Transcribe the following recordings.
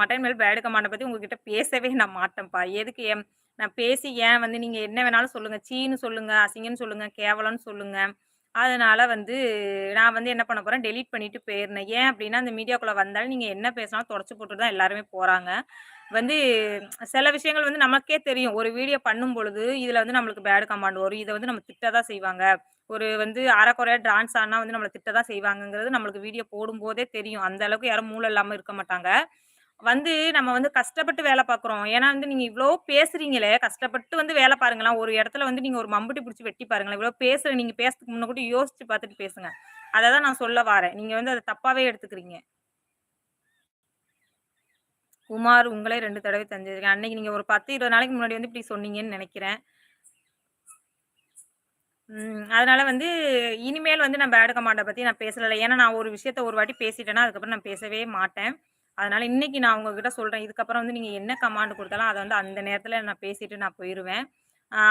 Mutton மேல் bad பற்றி பத்தி உங்ககிட்ட பேசவே நான் மாட்டேன்ப்பா. எதுக்கு ஏன் நான் பேசி ஏன் வந்து நீங்க என்ன வேணாலும் சொல்லுங்க. சீன்னு சொல்லுங்க, அசிங்கன்னு சொல்லுங்க, கேவலம்னு சொல்லுங்க. அதனால வந்து நான் வந்து என்ன பண்ண போறேன், டெலீட் பண்ணிட்டு போயிருந்தேன். ஏன் அப்படின்னா அந்த மீடியாக்குள்ளே வந்தாலும் நீங்க என்ன பேசினாலும் தொடச்சு போட்டு தான் எல்லாருமே போறாங்க. வந்து சில விஷயங்கள் வந்து நமக்கே தெரியும். ஒரு வீடியோ பண்ணும் பொழுது இதுல வந்து நம்மளுக்கு பேடு கமாண்ட் வரும். இதை வந்து நம்ம திட்ட தான் செய்வாங்க. ஒரு வந்து அரைக்குறையா டான்ஸ் ஆடுனா வந்து நம்மளை திட்ட தான் செய்வாங்கங்கிறது நம்மளுக்கு வீடியோ போடும்போதே தெரியும். அந்த அளவுக்கு யாரும் மூளை இல்லாம இருக்க மாட்டாங்க. வந்து நம்ம வந்து கஷ்டப்பட்டு வேலை பார்க்குறோம். ஏன்னா வந்து நீங்க இவ்வளோ பேசுறீங்களே, கஷ்டப்பட்டு வந்து வேலை பாருங்களேன். ஒரு இடத்துல வந்து நீங்க ஒரு மம்புட்டி பிடிச்சி வெட்டி பாருங்களேன். இவ்வளோ பேசுற நீங்க பேசுறதுக்கு முன்ன கூட யோசிச்சு பார்த்துட்டு பேசுங்க. அதை தான் நான் சொல்ல வாரேன். நீங்க வந்து அதை தப்பாவே எடுத்துக்கிறீங்க. குமார் உங்களே ரெண்டு தடவை தஞ்சிருக்கேன் அன்னைக்கு நீங்க ஒரு 10, 20 நாளைக்கு முன்னாடி வந்து இப்படி சொன்னீங்கன்னு நினைக்கிறேன் அதனால வந்து இனிமேல் வந்து நான் பேட் மாட்டை பத்தி நான் பேசலை ஏன்னா நான் ஒரு விஷயத்த ஒரு வாட்டி பேசிட்டேன்னா, அதுக்கப்புறம் நான் பேசவே மாட்டேன். அதனால இன்னைக்கு நான் உங்ககிட்ட சொல்றேன். இதுக்கப்புறம் வந்து நீங்க என்ன கமாண்ட் கொடுத்தாலும் அதை வந்து அந்த நேரத்துல நான் பேசிட்டு நான் போயிருவேன்.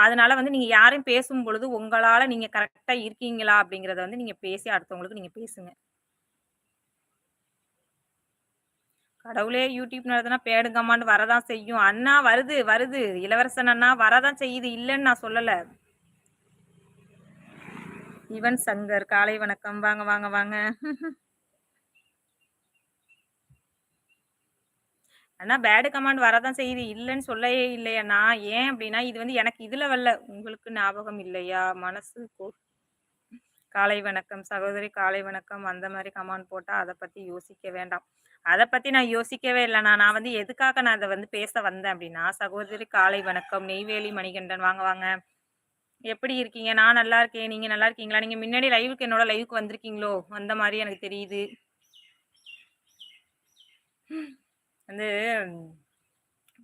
அதனால வந்து நீங்க யாரையும் பேசும் பொழுது உங்களால நீங்க கரெக்டா இருக்கீங்களா? அப்படிங்கறத வந்து நீங்க பேசி அடுத்தவங்களுக்கு நீங்க பேசுங்க. கடவுளே! யூடியூப் நடத்தினா பேடு கமாண்ட் வரதான் செய்யும். அண்ணா வருது, வருது. இளவரசன் அண்ணா வரதான் செய்யுது. இல்லைன்னு நான் சொல்லல. யுவன் சங்கர் காலை வணக்கம். வாங்க, வாங்க, வாங்க. அண்ணா பேடு கமாண்ட் வரதான் செய்யுது. இல்லைன்னு சொல்லவே இல்லையண்ணா ஏன் அப்படின்னா இது வந்து எனக்கு இதில் வரல. உங்களுக்கு ஞாபகம் இல்லையா? மனசு கோ காலை வணக்கம் சகோதரி, காலை வணக்கம். அந்த மாதிரி கமாண்ட் போட்டால் அதை பற்றி யோசிக்க வேண்டாம். அதை பற்றி நான் யோசிக்கவே இல்லைண்ணா நான் வந்து எதுக்காக நான் அதை வந்து பேச வந்தேன் அப்படின்னா சகோதரி காலை வணக்கம். நெய்வேலி மணிகண்டன் வாங்க, வாங்க. எப்படி இருக்கீங்க? நான் நல்லா இருக்கேன். நீங்கள் நல்லா இருக்கீங்களா? நீங்கள் முன்னாடி லைவுக்கு என்னோட லைவுக்கு வந்திருக்கீங்களோ? அந்த மாதிரி எனக்கு தெரியுது. வந்து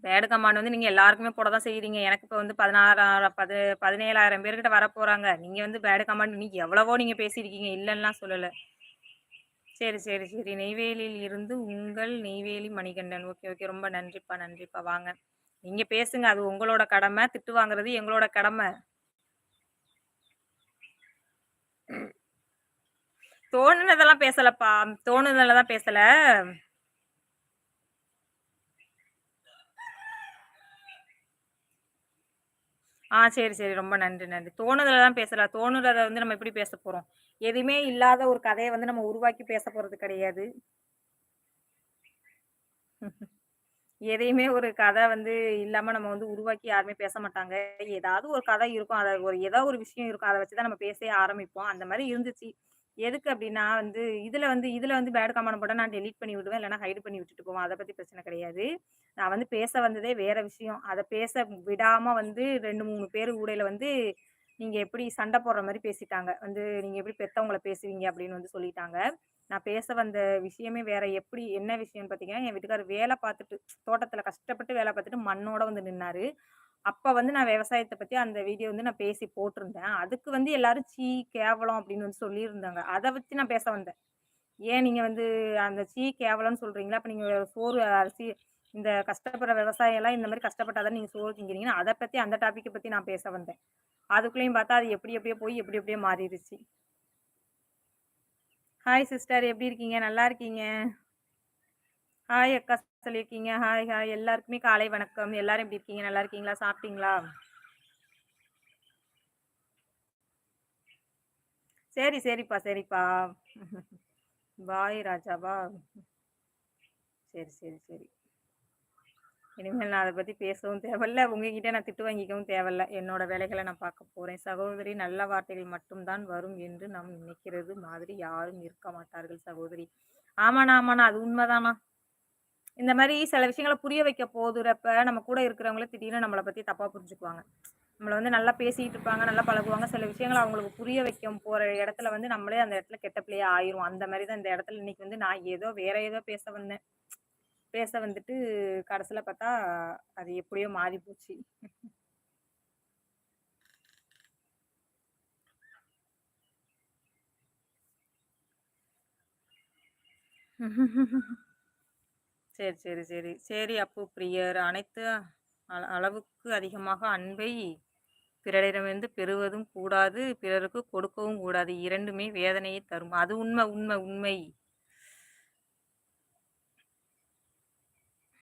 பேடு கமாண்ட் வந்து நீங்கள் எல்லாருக்குமே போட தான் செய்கிறீங்க எனக்கு இப்போ வந்து 16 பது 17,000 பேர்கிட்ட போகிறாங்க நீங்கள் வந்து பேடு கமாண்ட் இன்றைக்கி எவ்வளவோ நீங்கள் பேசியிருக்கீங்க. இல்லைன்னா சொல்லலை சரி, சரி, சரி. நெய்வேலியில் இருந்து உங்கள் நெய்வேலி மணிகண்டன். Okay, okay. ரொம்ப நன்றிப்பா, நன்றிப்பா. வாங்க. நீங்கள் பேசுங்க. அது உங்களோட கடமை. திட்டு வாங்குறது எங்களோட கடமை. தோணுனதெல்லாம் பேசலப்பா. தோணுனதெல்லாம் தான் பேசலை ஆ சரி, சரி. ரொம்ப நன்றி, நன்றி. தோணுதல தான் பேசலாம் தோணுறத வந்து நம்ம எப்படி பேச போறோம்? எதுவுமே இல்லாத ஒரு கதையை வந்து நம்ம உருவாக்கி பேச போறது கிடையாது. எதையுமே ஒரு கதை வந்து இல்லாம நம்ம வந்து உருவாக்கி யாருமே பேச மாட்டாங்க. ஏதாவது ஒரு கதை இருக்கும். அதை ஒரு ஏதாவது ஒரு விஷயம் இருக்கும். அதை வச்சு தான் நம்ம பேசவே ஆரம்பிப்போம். அந்த மாதிரி இருந்துச்சு. எதுக்கு அப்படின்னா வந்து, இதுல வந்து இதுல வந்து பேட் கமெண்ட் போட்டால் நான் டெலீட் பண்ணி விடுவேன். இல்லைனா ஹைட் பண்ணி விட்டுட்டு போவேன். அதை பத்தி பிரச்சனை கிடையாது. நான் வந்து பேச வந்ததே வேற விஷயம். அதை பேச விடாம வந்து ரெண்டு மூணு பேர் ஊடையில வந்து, நீங்க எப்படி சண்டை போடுற மாதிரி பேசிட்டாங்க. வந்து நீங்க எப்படி பெத்தவங்கள பேசுவீங்க அப்படின்னு வந்து சொல்லிட்டாங்க. நான் பேச வந்த விஷயமே வேற. எப்படி என்ன விஷயம்னு பார்த்தீங்கன்னா, என் வீட்டுக்காரர் வேலை பார்த்துட்டு தோட்டத்தில் கஷ்டப்பட்டு வேலை பார்த்துட்டு மண்ணோட வந்து நின்னாரு. அப்ப வந்து நான் விவசாயத்தை பத்தி அந்த வீடியோ வந்து நான் பேசி போட்டிருந்தேன். அதுக்கு வந்து எல்லாரும் சீ கேவலம்" அப்படின்னு வந்து சொல்லியிருந்தாங்க. அதை வச்சு நான் பேச வந்தேன். ஏன் நீங்க வந்து அந்த சீ கேவலம்னு சொல்றீங்களா? அப்ப நீங்க சோறு, அரிசி இந்த கஷ்டப்படுற விவசாயம்லாம் இந்த மாதிரி கஷ்டப்பட்டாதான் நீங்க சோறு திங்கிறீங்கன்னா அதை பத்தி அந்த டாப்பிக்கை பத்தி நான் பேச வந்தேன். அதுக்குள்ளேயும் பார்த்தா அது எப்படி எப்படியோ போய் எப்படி எப்படியோ மாறிடுச்சு ஹாய் சிஸ்டர் எப்படி இருக்கீங்க? நல்லா இருக்கீங்க? ஹாய் அக்கா சொல்லியிருக்கீங்க. Hi, hi. எல்லாருக்குமே காலை வணக்கம். எல்லாரும் எப்படி இருக்கீங்க? நல்லா இருக்கீங்களா? சாப்பிட்டீங்களா? சரி, சரிப்பா, சரிப்பா. பாய் ராஜாவா? சரி, சரி, சரி. இனிமேல் நான் அதை பற்றி பேசவும் தேவையில்ல. உங்ககிட்ட நான் திட்டு வாங்கிக்கவும் தேவையில்ல. என்னோட வேலைகளை நான் பார்க்க போகிறேன் சகோதரி நல்ல வார்த்தைகள் மட்டும்தான் வரும் என்று நாம் நினைக்கிறது மாதிரி யாரும் இருக்க மாட்டார்கள் சகோதரி. ஆமாண்ணா, ஆமாண்ணா. அது உண்மைதானா இந்த மாதிரி சில விஷயங்கள புரிய வைக்க போதுறப்ப, நம்ம கூட இருக்கிறவங்களே திடீர்னு நம்மளை பற்றி தப்பாக புரிஞ்சுக்குவாங்க. நம்மளை வந்து நல்லா பேசிட்டு இருப்பாங்க, நல்லா பழகுவாங்க. சில விஷயங்கள அவங்களுக்கு புரிய வைக்க போற இடத்துல வந்து நம்மளே அந்த இடத்துல கெட்ட பிள்ளையே ஆயிருவோம். அந்த மாதிரி தான் இந்த இடத்துல இன்னைக்கு வந்து நான் ஏதோ வேற ஏதோ பேச வந்தேன். பேச வந்துட்டு கடைசியில் பார்த்தா, அது எப்படியோ மாறி போச்சு. சரி, சரி, சரி. சரி அப்பு பிரியர். அனைத்து அள அளவுக்கு அதிகமாக அன்பை பிறரிடமிருந்து பெறுவதும் கூடாது, பிறருக்கு கொடுக்கவும் கூடாது. இரண்டுமே வேதனையை தரும். அது உண்மை உண்மை உண்மை.